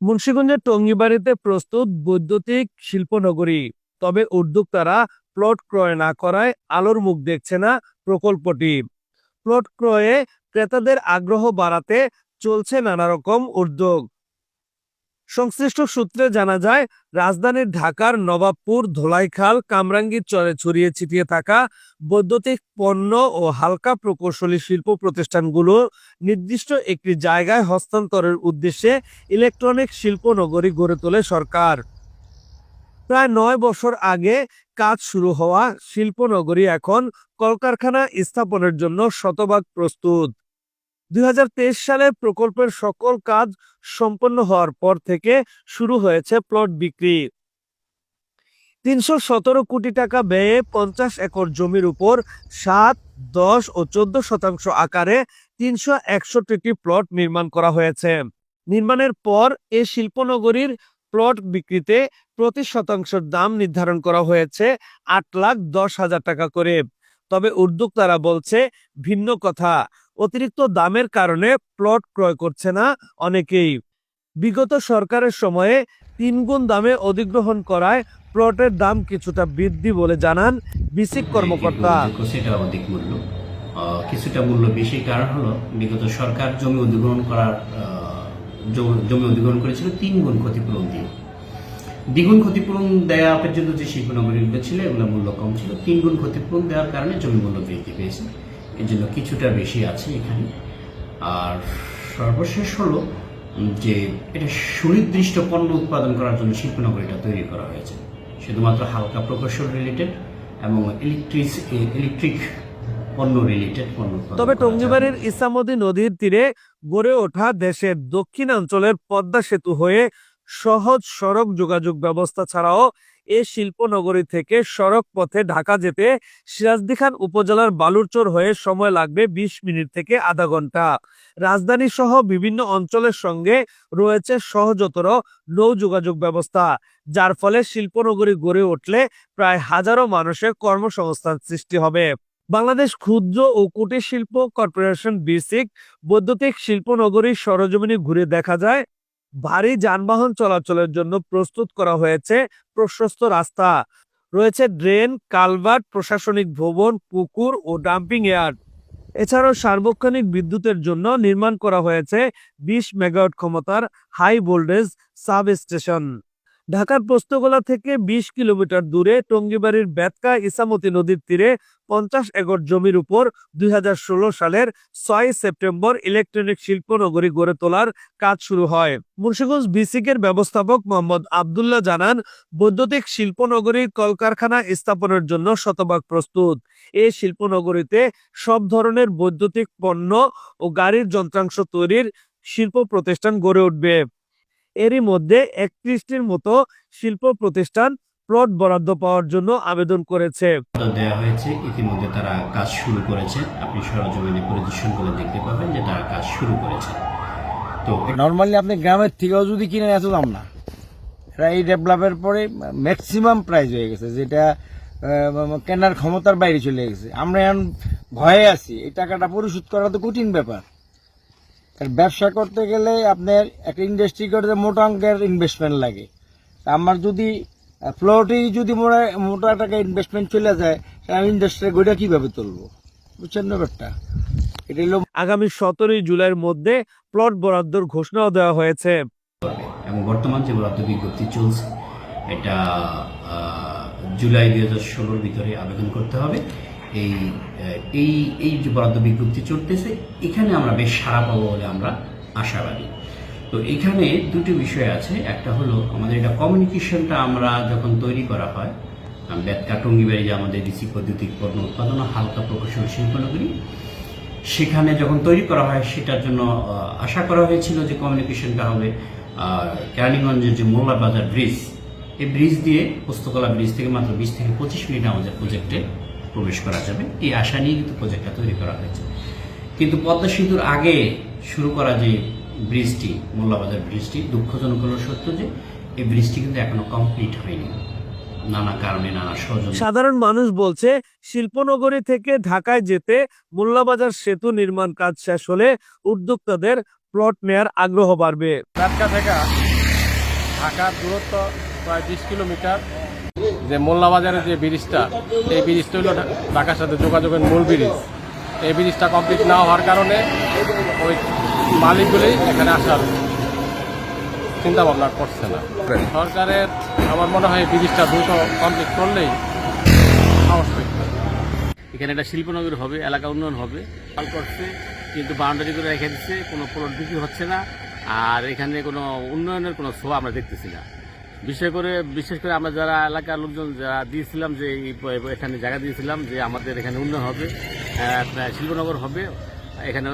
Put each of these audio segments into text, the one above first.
মুন্সিগঞ্জের টঙ্গিবাড়িতে প্রস্তুত বৈদ্যুতিক শিল্পনগরী, তবে উদ্যোক্তারা প্লট ক্রয় না করায় আলোর মুখ দেখছে না প্রকল্পটি। প্লট ক্রয়ে ক্রেতাদের আগ্রহ বাড়াতে চলছে নানা রকম উদ্যোগ। সংশ্লিষ্ট সূত্রে জানা যায়, রাজধানীর ঢাকার নবাবপুর, ধোলাইখাল, কামরাঙ্গীর চরে ছড়িয়ে ছিটিয়ে থাকা বৈদ্যুতিক পণ্য ও হালকা প্রকৌশলী শিল্প প্রতিষ্ঠানগুলো নির্দিষ্ট একটি জায়গায় হস্তান্তরের উদ্দেশ্যে ইলেকট্রনিক শিল্প নগরী গড়ে তোলে সরকার। প্রায় নয় বছর আগে কাজ শুরু হওয়া শিল্পনগরী এখন কলকারখানা স্থাপনের জন্য শতভাগ প্রস্তুত। দুই হাজার তেইশ সালে প্রকল্পের সকল কাজ সম্পন্ন হওয়ার পর থেকে শুরু হয়েছে প্লট বিক্রি। তিনশো সতেরো কোটি টাকা ব্যয়ে পঞ্চাশ একর জমির উপর সাত, দশ ও চোদ্দ শতাংশ আকারে তিনশো একষট্টিটি প্লট নির্মাণ করা হয়েছে। নির্মাণের পর এ শিল্পনগরীর প্লট বিক্রিতে প্রতি শতাংশের দাম নির্ধারণ করা হয়েছে আট লাখ দশ হাজার টাকা করে। তবে উদ্যোক্তারা বলছে, ভিন্ন কথা। অতিরিক্ত দামের কারণে প্লট ক্রয় করছে না অনেকেই। বিগত সরকারের সময়ে তিনগুণ দামে অধিগ্রহণ করায় প্লটের দাম কিছুটা বৃদ্ধি বলে জানান বিসিক কর্মকর্তা। যেগুলো সেটা অধিক মূল্য। কিছুটা মূল্য বেশি কারণ হলো বিগত সরকার জমি অধিগ্রহণ করার জমি অধিগ্রহণ করেছিল তিন গুণ ক্ষতিপূরণ দিয়ে। দ্বিগুণ ক্ষতিপূরণ দেওয়া পর্যন্ত যে শিল্পনগরীগুলো ছিল এগুলো মূল্য কম ছিল। তিন গুণ ক্ষতিপূরণ দেওয়ার কারণে জমি মূল্য বৃদ্ধি পেয়েছে। এর জন্য কিছুটা বেশি আছে এখানে আর সর্বশেষ হলো যে এটা সুনির্দিষ্ট পণ্য উৎপাদন করার জন্য শিল্পনগরীটা তৈরি করা হয়েছে শুধুমাত্র হালকা প্রকৌশল রিলেটেড এবং ইলেকট্রিক ইলেকট্রিক পণ্য রিলেটেড পণ্য তবে। টঙ্গিবাড়ির ইসামতি নদীর তীরে গড়ে ওঠা দেশের দক্ষিণাঞ্চলের পদ্মা সেতু হয়ে সহজ সড়ক যোগাযোগ ব্যবস্থা ছাড়াও এ শিল্পনগরী থেকে সড়ক পথে ঢাকা যেতে সিরাজদি খান উপজেলার বালুরচর হয়ে সময় লাগবে ২০ মিনিট থেকে আধা ঘণ্টা। রাজধানী সহ বিভিন্ন অঞ্চলের সঙ্গে রয়েছে সহজতর নৌ যোগাযোগ ব্যবস্থা, যার ফলে শিল্পনগরী গড়ে উঠলে প্রায় হাজারো মানুষের কর্মসংস্থান সৃষ্টি হবে। বাংলাদেশ ক্ষুদ্র ও কুটির শিল্প কর্পোরেশন, বিসিক বৈদ্যুতিক শিল্পনগরী সরজমিনী ঘুরে দেখা যায় ভারী যানবাহন চলাচলের জন্য প্রস্তুত করা হয়েছে প্রশস্ত রাস্তা। রয়েছে ড্রেন, কালভার্ট, প্রশাসনিক ভবন, পুকুর ও ডাম্পিং ইয়ার্ড। এছাড়াও সার্বক্ষণিক বিদ্যুতের জন্য নির্মাণ করা হয়েছে বিশ মেগাওয়াট ক্ষমতার হাই ভোল্টেজ সাব স্টেশন ঢাকার পোস্তগোলা থেকে ২০ কিলোমিটার দূরে টঙ্গিবাড়ির বেতকা ইসামতি নদীর তীরে পঞ্চাশ একর জমির উপর দুই হাজার ষোলো সালের ছয় সেপ্টেম্বর ইলেকট্রনিক শিল্পনগরী গড়ে তোলার কাজ শুরু হয়। মুন্সিগঞ্জ বিসিকের ব্যবস্থাপক মোহাম্মদ আবদুল্লাহ জানান, বৈদ্যুতিক শিল্প শিল্পনগরীর কলকারখানা স্থাপনের জন্য শতভাগ প্রস্তুত। এই শিল্পনগরীতে সব ধরনের বৈদ্যুতিক পণ্য ও গাড়ির যন্ত্রাংশ তৈরির শিল্প প্রতিষ্ঠান গড়ে উঠবে। এরই মধ্যে একত্রিশটির মতো শিল্প প্রতিষ্ঠান প্লট বরাদ্দ পাওয়ার জন্য আবেদন করেছে। তো দেওয়া হয়েছে ইতিমধ্যে তারা কাজ শুরু করেছে। আপনি সরজমিনে পরিদর্শন করে দেখতে পাবেন যে তারা কাজ শুরু করেছে। তো নর্মালি আপনি গ্রামের থেকেও যদি কিনে এত দাম না। এই ডেভেলপের পরে ম্যাক্সিমাম প্রাইস হয়ে গেছে যেটা কেনার ক্ষমতার বাইরে চলে গেছে। আমরা এখন ভয়ে আছি এই টাকাটা পরিশোধ করা তো কঠিন ব্যাপার। ব্যবসা করতে গেলে আপনার একটা ইন্ডাস্ট্রি করতে মোটা অঙ্কের ইনভেস্টমেন্ট লাগে। তা আমার যদি ফ্লোটেই যদি মোটা মোটা টাকা ইনভেস্টমেন্ট চলে যায় আমি ইন্ডাস্ট্রি গোটা কীভাবে তুলবো? বুঝছেন ব্যাপারটা? এটা হলো আগামী সতেরোই জুলাইয়ের মধ্যে প্লট বরাদ্দর ঘোষণাও দেওয়া হয়েছে। এবং বর্তমান যে বরাদ্দ বিজ্ঞপ্তি চলছে এটা জুলাই দুই হাজার ষোলোর ভিতরে আবেদন করতে হবে। এই এই এই যে বরাদ্দ বিজ্ঞপ্তি চলতেছে, এখানে আমরা বেশ সাড়া পাবো বলে আমরা আশাবাদী। তো এখানে দুটি বিষয় আছে। একটা হলো, আমাদের এটা কমিউনিকেশনটা আমরা যখন তৈরি করা হয় বেতকা টঙ্গিবাড়ি যে আমাদের ডিসি পদ্ধতিক পণ্য উৎপাদন হালকা প্রকৌশল শিল্পনগরী, সেখানে যখন তৈরি করা হয়, সেটার জন্য আশা করা হয়েছিল যে কমিউনিকেশনটা হবে কেরানীগঞ্জের যে মোল্লা বাজার ব্রিজ, এই ব্রিজ দিয়ে, পোস্তকলা ব্রিজ থেকে মাত্র বিশ থেকে পঁচিশ মিনিট আমাদের প্রজেক্টে প্রবেশ করা যাবে। এই আশা নিয়ে কিন্তু প্রজেক্টটা তৈরি করা হয়েছে। কিন্তু পদ্মা সেতুর আগে শুরু করা যে ব্রিজটি মোল্লাবাজার ব্রিজটি দুঃখজনক হলো সত্য যে এই ব্রিজটি কিন্তু এখনও কমপ্লিট হয়নি। নানা কারণে নানা সাধারণ মানুষ বলছে শিল্পনগরী থেকে ঢাকায় যেতে মোল্লাবাজার সেতু নির্মাণ কাজ শেষ হলে উদ্যোক্তাদের প্লট নেয়ার আগ্রহ বাড়বে। রাতকা থেকে ঢাকার দূরত্ব প্রায় বিশ কিলোমিটার। যে মোল্লাবাজারের যে ব্রিজটা এই ব্রিজটা হলো ঢাকার সাথে যোগাযোগের মূল ব্রিজ। এই ব্রিজটা কমপ্লিট না হওয়ার কারণে ওই মালিকগুলি এখানে আসার চিন্তা ভাবনা করছে না। সরকারের আমার মনে হয় ব্রিজটা দ্রুত কমপ্লিট করলেই অবশ্যই এখানে একটা শিল্পনগর হবে এলাকা উন্নয়ন হবে। কল করছে কিন্তু বাউন্ডারি করে রেখে দিচ্ছে কোনো প্লট বিক্রি হচ্ছে না। আর এখানে কোনো উন্নয়নের কোনো শো আমরা দেখতেছি না। বিশেষ করে বিশেষ করে আমরা যারা এলাকার লোকজন যারা দিয়েছিলাম যে এখানে জায়গা দিয়েছিলাম যে আমাদের এখানে উন্নয়ন হবে শিল্পনগর হবে, এখানে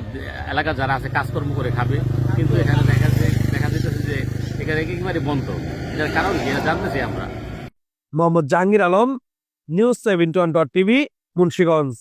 এলাকা যারা আছে কাজকর্ম করে খাবে, কিন্তু এখানে দেখা দেখা যেতেছে যে এখানে একেবারে বন্ধ। এটার কারণ কি? জানতেছি আমরা। Mohammad Jahangir Alam, news seventy one dot TV, Munshiganj.